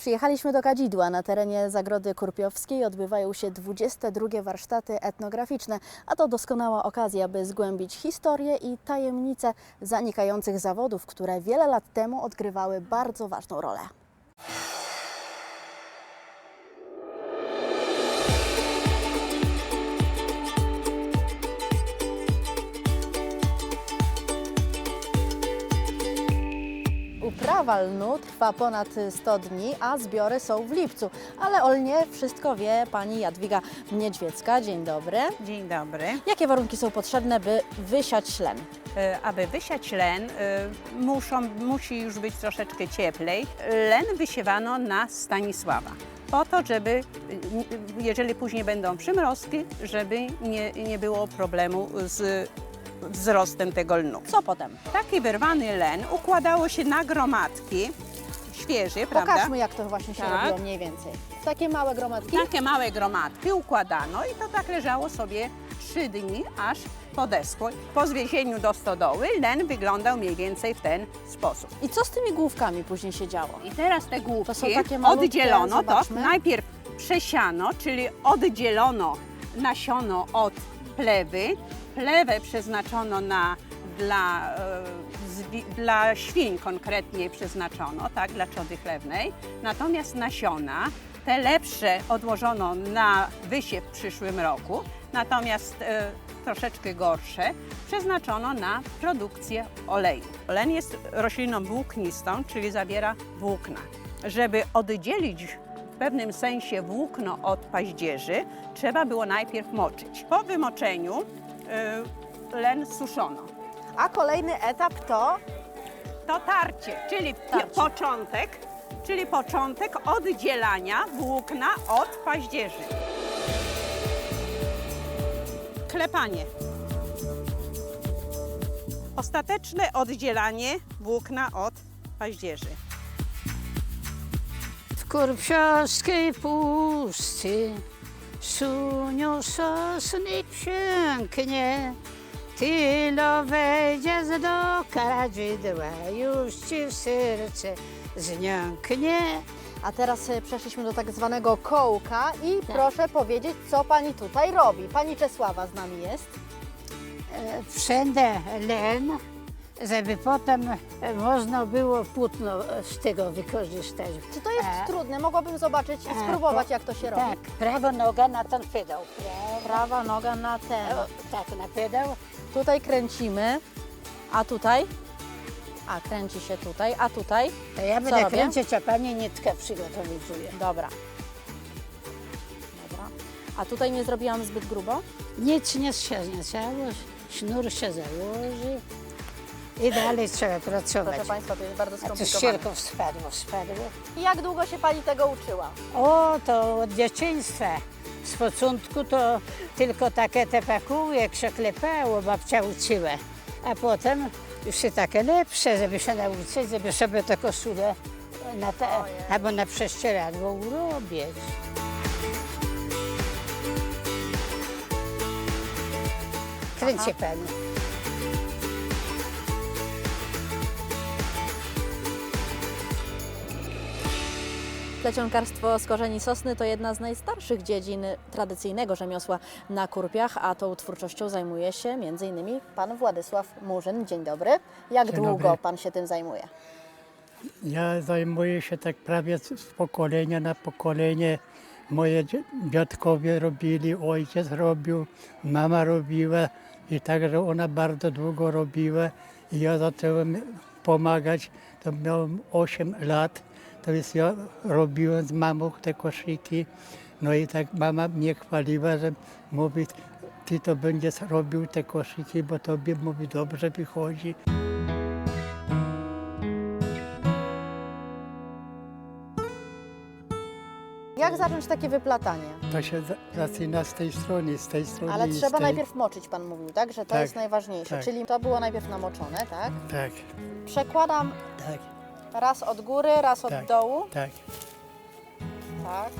Przyjechaliśmy do Kadzidła. Na terenie Zagrody Kurpiowskiej odbywają się 22 warsztaty etnograficzne, a to doskonała okazja, by zgłębić historię i tajemnice zanikających zawodów, które wiele lat temu odgrywały bardzo ważną rolę. Lnu trwa ponad 100 dni, a zbiory są w lipcu. Ale o lnie wszystko wie pani Jadwiga Niedźwiecka. Dzień dobry. Dzień dobry. Jakie warunki są potrzebne, by wysiać len? E, Aby wysiać len, e, muszą, musi już być troszeczkę cieplej. Len wysiewano na Stanisława. Po to, żeby, jeżeli później będą przymrozki, żeby nie, nie było problemu z wzrostem tego lnu. Co potem? Taki wyrwany len układało się na gromadki, świeży, prawda? Pokażmy, jak to właśnie się Tak. robiło mniej więcej. Takie małe gromadki? Takie małe gromadki układano i to tak leżało sobie trzy dni, aż podeschło. Po zwiezieniu do stodoły len wyglądał mniej więcej w ten sposób. I co z tymi główkami później się działo? I teraz te główki są takie malutkie, oddzielono, to zobaczmy. najpierw przesiano, czyli oddzielono nasiono od plewy. Plewę przeznaczono na, dla, e, dla świń konkretnie przeznaczono, tak, dla trzody chlewnej. Natomiast nasiona, te lepsze odłożono na wysiew w przyszłym roku, natomiast e, troszeczkę gorsze przeznaczono na produkcję oleju. Len jest rośliną włóknistą, czyli zawiera włókna. Żeby oddzielić w pewnym sensie włókno od paździerzy, trzeba było najpierw moczyć. Po wymoczeniu len suszono. A kolejny etap to To tarcie, czyli Tarcie. początek, czyli początek oddzielania włókna od paździerzy. Klepanie. Ostateczne oddzielanie włókna od paździerzy. W kurpiowskiej puszczy sunią sosny pięknie. Tylo wejdzie do kadzidła, już ci w serce zniąknie. A teraz e, przeszliśmy do tak zwanego kołka i Tak. proszę powiedzieć, co pani tutaj robi. Pani Czesława z nami jest. E, Wszędzie len, żeby potem e, można było płótno z tego wykorzystać. Czy to jest E, trudne? Mogłabym zobaczyć i e, spróbować, po- jak to się robi. Tak, prawa noga na ten pedał. Prawa, Prawa noga na ten. tak, na pedał. Tutaj kręcimy, a tutaj? A, kręci się tutaj, a tutaj? To ja będę robię? kręcić, a pani nitkę przygotowuje. Dobra. Dobra. A tutaj nie zrobiłam zbyt grubo? Nic nie się nie sznur się założy i dalej trzeba pracować. Proszę Państwa, to jest bardzo A tu skomplikowane. ścierków spadło, spadło. I Jak długo się Pani tego uczyła? O, to od dzieciństwa. Z początku to tylko takie te jak się klepało, babcia uczyła. A potem już się takie lepsze, żeby się nauczyć, żeby sobie te koszule na te, albo na prześcieradło urobić. Kręci pani. Plecionkarstwo z korzeni sosny to jedna z najstarszych dziedzin tradycyjnego rzemiosła na Kurpiach, a tą twórczością zajmuje się m.in. Pan Władysław Murzyn. Dzień dobry. Jak Dzień długo dobry. Pan się tym zajmuje? Ja zajmuję się tak prawie z pokolenia na pokolenie. Moje dziadkowie robili, ojciec robił, mama robiła i także ona bardzo długo robiła i ja zacząłem pomagać. To miałem 8 lat, to jest ja robiłem z mamą te koszyki. No i tak mama mnie chwaliła, że mówi, ty to będziesz robił te koszyki, bo tobie mówi dobrze wychodzi. Jak zacząć takie wyplatanie? To się za- zaczyna z tej strony, z tej strony Ale i z trzeba tej. najpierw moczyć, Pan mówił, tak? Że to Tak, jest najważniejsze. tak. Czyli to było najpierw namoczone, tak? Tak, Przekładam tak, raz od góry, raz od Tak. dołu. tak. Tak.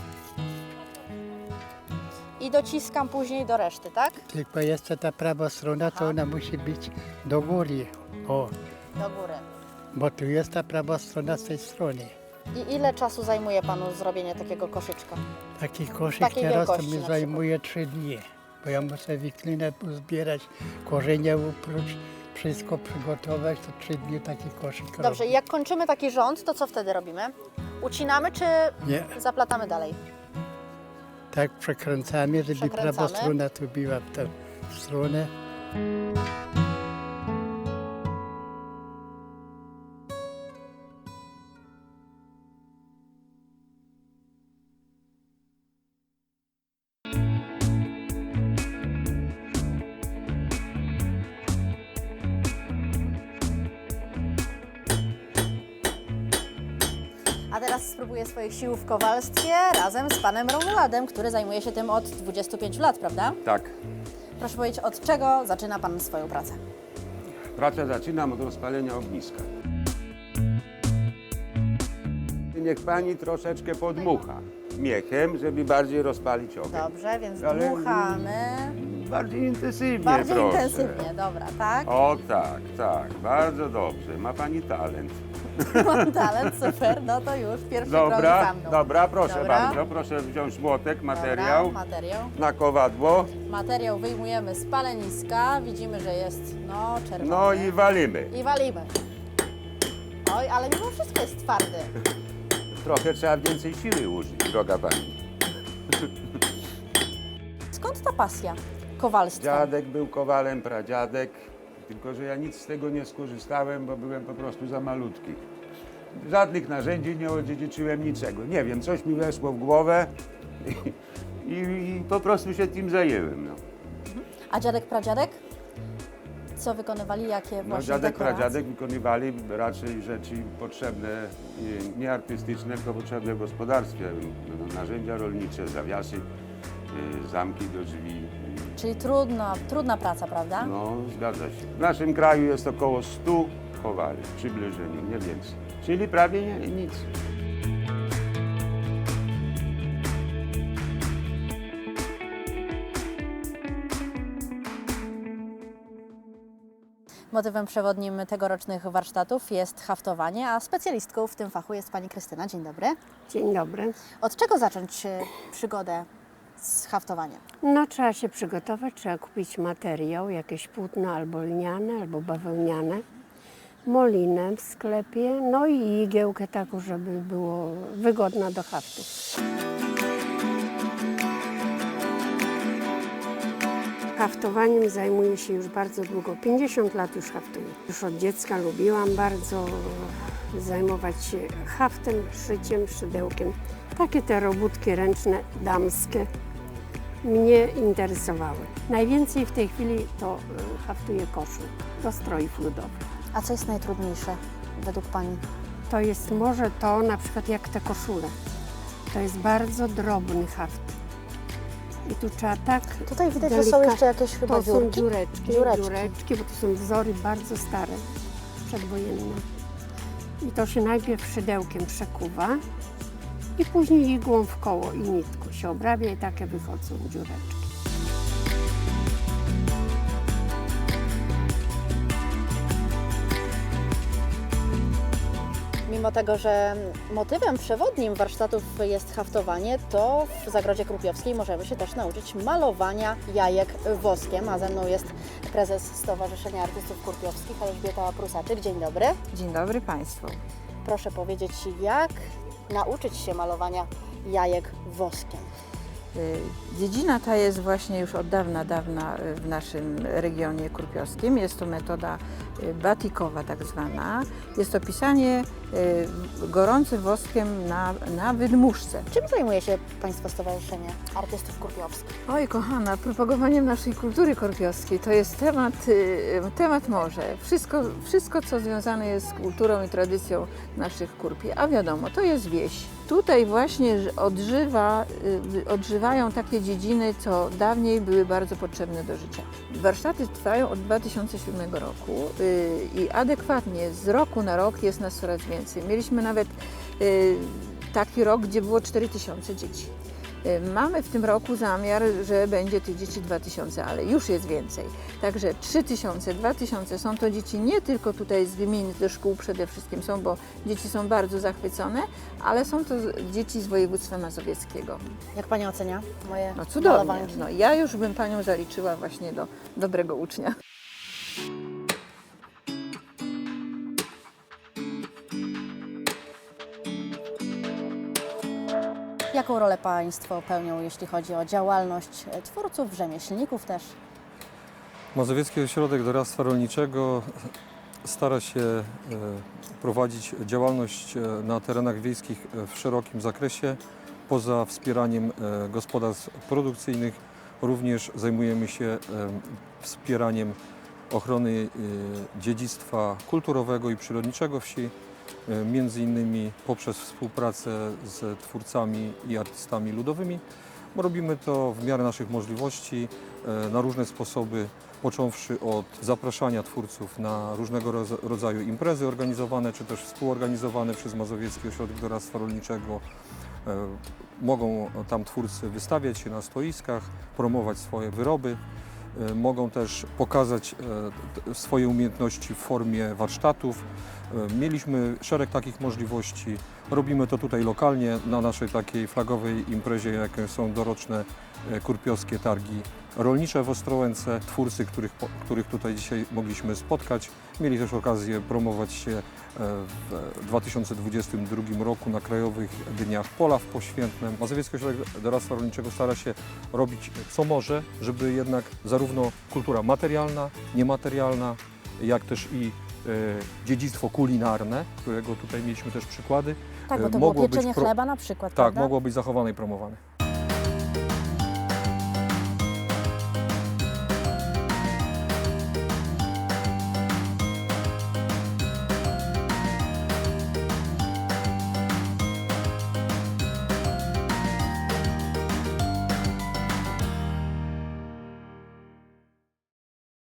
I dociskam później do reszty, tak? Tylko jeszcze ta prawa strona, to ona musi być do góry. O, Do góry. bo tu jest ta prawa strona z tej strony. I ile czasu zajmuje Panu zrobienie takiego koszyczka? Taki koszyk Takiej teraz to wielkości mi na zajmuje trzy dni, bo ja muszę wiklinę pozbierać, korzenie uprócz, wszystko przygotować, to trzy dni taki koszyk Dobrze, robię. jak kończymy taki rząd, to co wtedy robimy? Ucinamy czy Nie, zaplatamy dalej? tak przekręcamy, żeby prawa Przekręcamy. strona tu była w tę stronę. A teraz spróbuję swoich sił w kowalstwie razem z Panem Romuladem, który zajmuje się tym od 25 lat, prawda? Tak. Proszę powiedzieć, od czego zaczyna Pan swoją pracę? Pracę zaczynam od rozpalenia ogniska. Niech pani troszeczkę podmucha miechem, żeby bardziej rozpalić ogień. Dobrze, więc Ale- dmuchamy. Bardziej intensywnie Bardziej proszę. intensywnie, dobra, tak? O tak, tak, bardzo dobrze. Ma pani talent. Mam talent, super, no to już pierwszy krok Dobra, za mną. dobra, proszę Dobra. bardzo. Proszę wziąć młotek, materiał Dobra, materiał. na kowadło. Materiał wyjmujemy z paleniska, widzimy, że jest no czerwony. No i walimy. I walimy. Oj, ale mimo wszystko jest twardy. Trochę trzeba więcej siły użyć, droga pani. Skąd ta pasja kowalstwa? Dziadek był kowalem, pradziadek, tylko że ja nic z tego nie skorzystałem, bo byłem po prostu za malutki. Żadnych narzędzi nie odziedziczyłem, niczego. Nie wiem, coś mi weszło w głowę i, i, po prostu się tym zajęłem. No, A dziadek, pradziadek? Co wykonywali, jakie no właśnie dziadek, dekoracje? pradziadek wykonywali raczej rzeczy potrzebne, nie artystyczne, tylko potrzebne w gospodarstwie. No, Narzędzia rolnicze, zawiasy, y, zamki do drzwi, Czyli trudna, trudna praca, prawda? No, zgadza się. W naszym kraju jest około 100 kowali w przybliżeniu, nie więcej. Czyli prawie nie, nic. Motywem przewodnim tegorocznych warsztatów jest haftowanie, a specjalistką w tym fachu jest Pani Krystyna. Dzień dobry. Dzień dobry. Od czego zacząć e, przygodę z haftowaniem? No trzeba się przygotować, trzeba kupić materiał, jakieś płótno albo lniane, albo bawełniane, molinę w sklepie, no i igiełkę taką, żeby było wygodna do haftu. Haftowaniem zajmuję się już bardzo długo, 50 lat już haftuję. Już od dziecka lubiłam bardzo zajmować się haftem, szyciem, szydełkiem. Takie te robótki ręczne, damskie mnie interesowały. Najwięcej w tej chwili to y, haftuję koszul do strojów ludowych. A co jest najtrudniejsze według Pani? To jest może to na przykład jak te koszule. To jest bardzo drobny haft. I tu trzeba tak Tutaj widać, że są jeszcze jakieś chyba To są dziureczki, Dziureczki. dziureczki, bo to są wzory bardzo stare, przedwojenne. I to się najpierw szydełkiem przekuwa i później igłą w koło i nitką się obrabia i takie wychodzą dziureczki. Mimo tego, że motywem przewodnim warsztatów jest haftowanie, to w Zagrodzie Krupiowskiej możemy się też nauczyć malowania jajek woskiem, a ze mną jest prezes Stowarzyszenia Artystów Kurpiowskich Elżbieta Prusaczyk. Dzień dobry. Dzień dobry Państwu. Proszę powiedzieć, jak nauczyć się malowania jajek woskiem? Y, Dziedzina ta jest właśnie już od dawna, dawna y, w naszym regionie kurpiowskim. Jest to metoda y, batikowa tak zwana. Jest to pisanie gorącym woskiem na, na wydmuszce. Czym zajmuje się Państwo Stowarzyszenie Artystów Kurpiowskich? Oj kochana, propagowaniem naszej kultury korpiowskiej to jest temat, y, temat morze. Wszystko, wszystko, co związane jest z kulturą i tradycją naszych kurpi. A wiadomo, to jest wieś. Tutaj właśnie odżywa, y, odżywają takie dziedziny, co dawniej były bardzo potrzebne do życia. Warsztaty trwają od 2007 roku y, i adekwatnie z roku na rok jest nas coraz więcej. Mieliśmy nawet y, taki rok, gdzie było 4000 dzieci. Y, Mamy w tym roku zamiar, że będzie tych dzieci 2000, ale już jest więcej. Także 3000, 2000 są to dzieci nie tylko tutaj z gmin, ze szkół przede wszystkim są, bo dzieci są bardzo zachwycone, ale są to dzieci z województwa mazowieckiego. Jak Pani ocenia moje No cudownie. malowanki? No, ja już bym Panią zaliczyła właśnie do dobrego ucznia. Jaką rolę Państwo pełnią, jeśli chodzi o działalność twórców, rzemieślników też? Mazowiecki Ośrodek Doradztwa Rolniczego stara się e, prowadzić działalność e, na terenach wiejskich e, w szerokim zakresie. Poza wspieraniem gospodarstw produkcyjnych również zajmujemy się wspieraniem ochrony dziedzictwa kulturowego i przyrodniczego wsi, między innymi poprzez współpracę z twórcami i artystami ludowymi. Robimy to w miarę naszych możliwości, e, na różne sposoby, począwszy od zapraszania twórców na różnego rodzaju imprezy organizowane, czy też współorganizowane przez Mazowiecki Ośrodek Doradztwa Rolniczego. E, Mogą tam twórcy wystawiać się na stoiskach, promować swoje wyroby. E, Mogą też pokazać e, swoje umiejętności w formie warsztatów. E, Mieliśmy szereg takich możliwości. Robimy to tutaj lokalnie na naszej takiej flagowej imprezie, jakie są doroczne kurpiowskie targi rolnicze w Ostrołęce. Twórcy, których, których tutaj dzisiaj mogliśmy spotkać, mieli też okazję promować się e, w 2022 roku na Krajowych Dniach Polaw Poświętnym. Mazowiecki Ośrodek Doradztwa Rolniczego stara się robić co może, żeby jednak zarówno kultura materialna, niematerialna, jak też i e, dziedzictwo kulinarne, którego tutaj mieliśmy też przykłady, Tak, bo e, to było mogło być pieczenie pro- chleba na przykład, tak, prawda? mogło być zachowane i promowane.